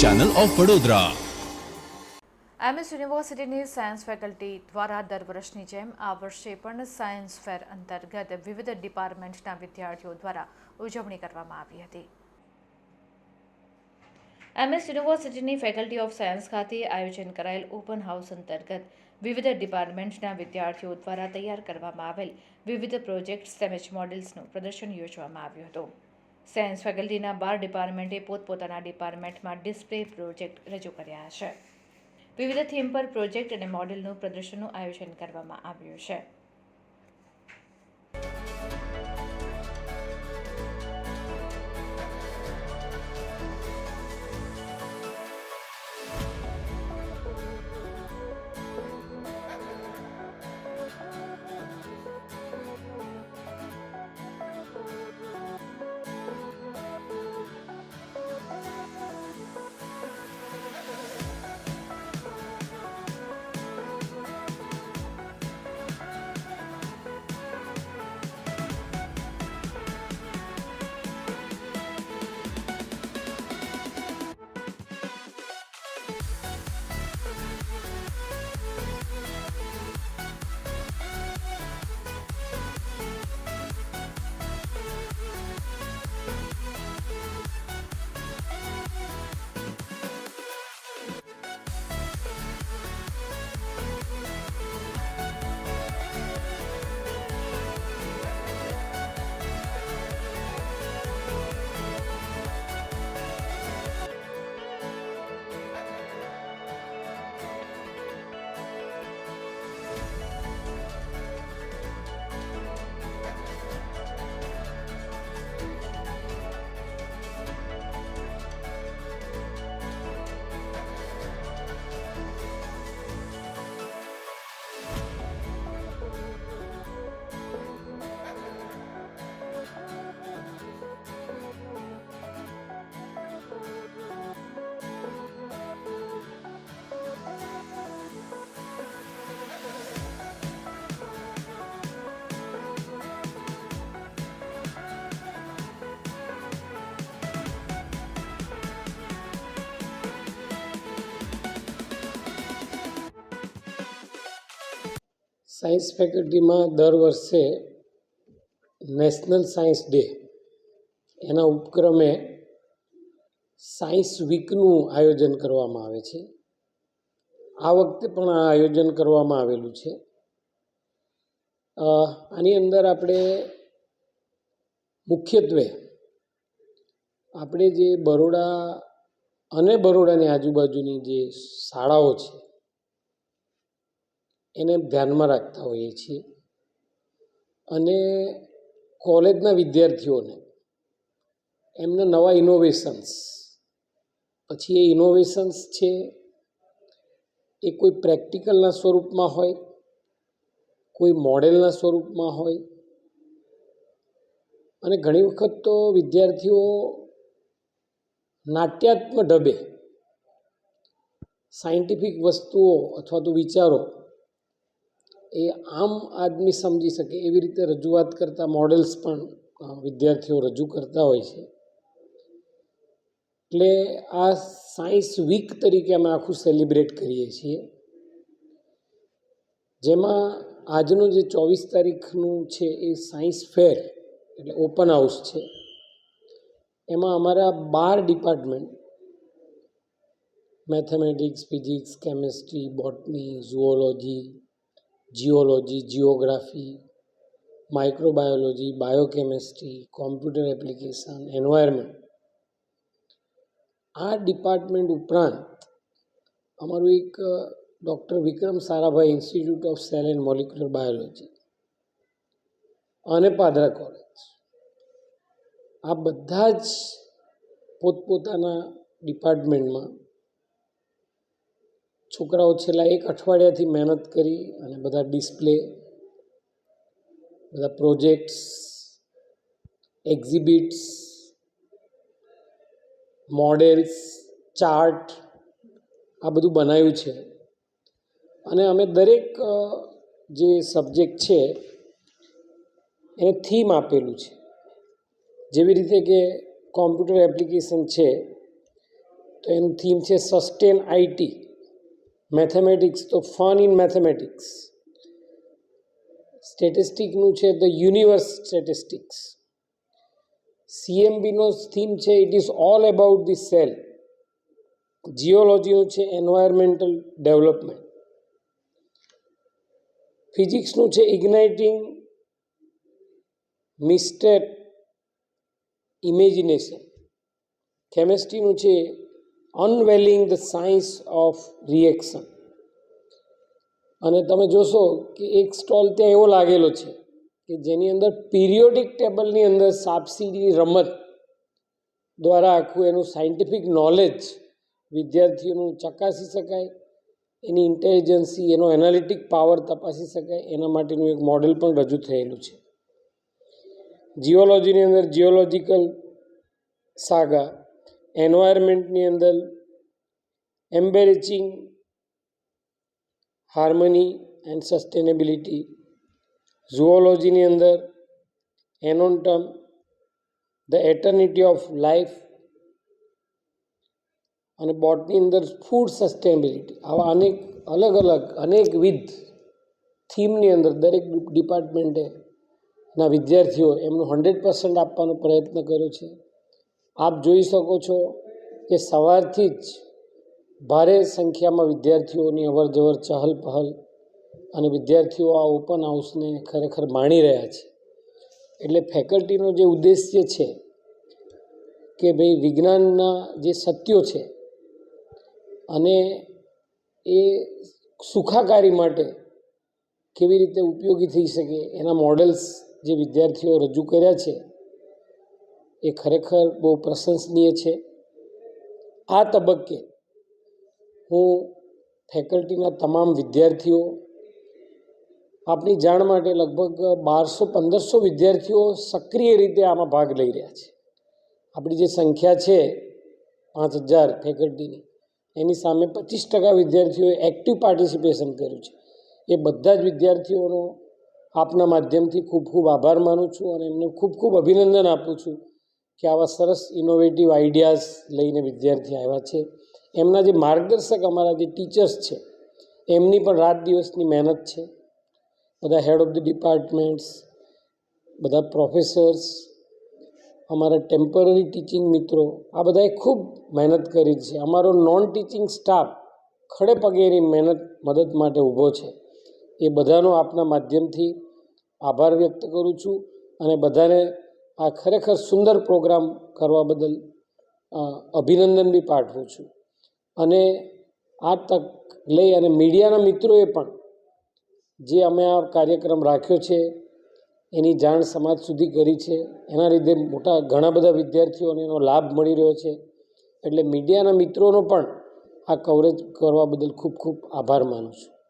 Channel of Vadodara MS યુનિવર્સિટીની science faculty દ્વારા દર વર્ષની જેમ આ વર્ષે પણ સાયન્સ ફેર અંતર્ગત વિવિધ ડિપાર્ટમેન્ટના વિદ્યાર્થીઓ દ્વારા ઉજવણી કરવામાં આવી હતી. એમએસ યુનિવર્સિટીની ફેકલ્ટી ઓફ સાયન્સ ખાતે આયોજન કરાયેલ ઓપન હાઉસ અંતર્ગત વિવિધ ડિપાર્ટમેન્ટના વિદ્યાર્થીઓ દ્વારા તૈયાર કરવામાં આવેલ વિવિધ પ્રોજેક્ટ્સ તેમજ મોડેલ્સનું પ્રદર્શન યોજવામાં આવ્યું હતું. સાયન્સ ફેકલ્ટીના બાર ડિપાર્ટમેન્ટે પોતપોતાના ડિપાર્ટમેન્ટમાં ડિસ્પ્લે પ્રોજેક્ટ રજૂ કર્યા છે. વિવિધ થીમ પર પ્રોજેક્ટ અને મોડેલનું પ્રદર્શનનું આયોજન કરવામાં આવ્યું છે. સાયન્સ ફેકલ્ટીમાં દર વર્ષે નેશનલ સાયન્સ ડે. એના ઉપક્રમે સાયન્સ વીકનું આયોજન કરવામાં આવે છે. આ વખતે પણ આ આયોજન કરવામાં આવેલું છે. આની અંદર આપણે મુખ્યત્વે આપણે જે બરોડા અને બરોડાની આજુબાજુની જે શાળાઓ છે એને ધ્યાનમાં રાખતા હોઈએ છીએ. અને કોલેજના વિદ્યાર્થીઓને એમના નવા ઇનોવેશન્સ પછી એ ઇનોવેશન્સ છે, એ કોઈ પ્રેક્ટિકલના સ્વરૂપમાં હોય, કોઈ મોડેલના સ્વરૂપમાં હોય. અને ઘણી વખત તો વિદ્યાર્થીઓ નાટ્યાત્મક ઢબે સાયન્ટિફિક વસ્તુઓ અથવા તો વિચારો એ આમ આદમી સમજી શકે એવી રીતે રજૂઆત કરતા મોડેલ્સ પણ વિદ્યાર્થીઓ રજૂ કરતા હોય છે. એટલે આ સાયન્સ વીક તરીકે અમે આખું સેલિબ્રેટ કરીએ છીએ. જેમાં આજનું જે ચોવીસ તારીખનું છે એ સાયન્સ ફેર, એટલે ઓપન હાઉસ છે. એમાં અમારા બાર department, mathematics, physics, chemistry, botany, zoology geology, geography, microbiology, biochemistry, computer application, environment. આ ડિપાર્ટમેન્ટ ઉપરાંત અમારું એક doctor Vikram Sarabhai institute of cell and molecular biology અને પાદરા કોલેજ. આ બધા જ પોતપોતાના ડિપાર્ટમેન્ટમાં છોકરાઓ છેલ્લા એક અઠવાડિયાથી મહેનત કરી અને બધા ડિસ્પ્લે, બધા પ્રોજેક્ટ્સ, એક્ઝિબિટ્સ, મોડેલ્સ, ચાર્ટ, આ બધું બનાવ્યું છે. અને અમે દરેક જે સબ્જેક્ટ છે, એને થીમ આપેલું છે. જેવી રીતે કે કોમ્પ્યુટર એપ્લિકેશન છે, તો એનું થીમ છે સસ્ટેન આઈટી મેથેમેટિક્સ તો ફન ઇન મેથેમેટિક્સ સ્ટેટિસ્ટિકનું છે ધ યુનિવર્સ સ્ટેટિસ્ટિક્સ સીએમબીનો થીમ છે it is all about the cell જીઓલોજીનું છે એન્વાયરમેન્ટલ ડેવલપમેન્ટ ફિઝિક્સનું છે ઇગ્નાઇટિંગ મિસ્ટેટ ઇમેજિનેશન કેમેસ્ટ્રીનું છે unveiling the science of reaction અને તમે જોશો કે એક સ્ટોલ ત્યાં એવો લાગેલો છે કે જેની અંદર પિરિયોડિક ટેબલની અંદર સાપસીની રમત દ્વારા આખું એનું સાયન્ટિફિક નોલેજ વિદ્યાર્થીઓનું ચકાસી શકાય, એની ઇન્ટેલિજન્સી એનો એનાલિટિક પાવર તપાસી શકાય, એના માટેનું એક મોડેલ પણ રજૂ થયેલું છે. જીઓલોજીની અંદર જીઓલોજીકલ સાગા એન્વાયરમેન્ટની અંદર એમ્બેરેચિંગ હાર્મની એન્ડ સસ્ટેનેબિલિટી ઝુઓલોજીની અંદર એનોન્ટમ ધ એટર્નિટી ઓફ લાઈફ અને બોટની અંદર ફૂડ સસ્ટેનેબિલિટી આવા અનેક, અલગ અલગ અનેકવિધ થીમની અંદર દરેક ડિપાર્ટમેન્ટે ના વિદ્યાર્થીઓ એમનું હંડ્રેડ પર્સન્ટ આપવાનો પ્રયત્ન કર્યો છે. આપ જોઈ શકો છો કે સવારથી જ ભારે સંખ્યામાં વિદ્યાર્થીઓની અવર જવર ચહલ પહલ અને વિદ્યાર્થીઓ આ ઓપન હાઉસને ખરેખર માણી રહ્યા છે. એટલે ફેકલ્ટીનો જે ઉદ્દેશ્ય છે કે ભાઈ વિજ્ઞાનના જે સત્યો છે અને એ સુખાકારી માટે કેવી રીતે ઉપયોગી થઈ શકે એના મોડલ્સ જે વિદ્યાર્થીઓ રજૂ કર્યા છે એ ખરેખર બહુ પ્રશંસનીય છે. આ તબક્કે હું ફેકલ્ટીના તમામ વિદ્યાર્થીઓ, આપની જાણ માટે લગભગ બારસો પંદરસો વિદ્યાર્થીઓ સક્રિય રીતે આમાં ભાગ લઈ રહ્યા છે. આપણી જે સંખ્યા છે પાંચ હજાર ફેકલ્ટીની, એની સામે પચીસ ટકા વિદ્યાર્થીઓએ એક્ટિવ પાર્ટિસિપેશન કર્યું છે. એ બધા જ વિદ્યાર્થીઓનો આપના માધ્યમથી ખૂબ ખૂબ આભાર માનું છું અને એમને ખૂબ ખૂબ અભિનંદન આપું છું. કે આવા સરસ ઇનોવેટિવ આઈડિયાઝ લઈને વિદ્યાર્થી આવ્યા છે. એમના જે માર્ગદર્શક અમારા જે ટીચર્સ છે, એમની પણ રાત દિવસની મહેનત છે. બધા હેડ ઓફ ધ ડિપાર્ટમેન્ટ્સ બધા પ્રોફેસર્સ અમારા ટેમ્પરરી ટીચિંગ મિત્રો, આ બધાએ ખૂબ મહેનત કરી છે. અમારો નોન ટીચિંગ સ્ટાફ ખડે પગે મહેનત, મદદ માટે ઊભો છે. એ બધાનો આપના માધ્યમથી આભાર વ્યક્ત કરું છું અને બધાને આ ખરેખર સુંદર પ્રોગ્રામ કરવા બદલ અભિનંદન બી પાઠવું છું. અને આ તક લઈ અને મીડિયાના મિત્રોએ પણ જે અમે આ કાર્યક્રમ રાખ્યો છે, એની જાણ સમાજ સુધી કરી છે, એના લીધે મોટા ઘણા બધા વિદ્યાર્થીઓને એનો લાભ મળી રહ્યો છે. એટલે મીડિયાના મિત્રોનો પણ આ કવરેજ કરવા બદલ ખૂબ ખૂબ આભાર માનું છું.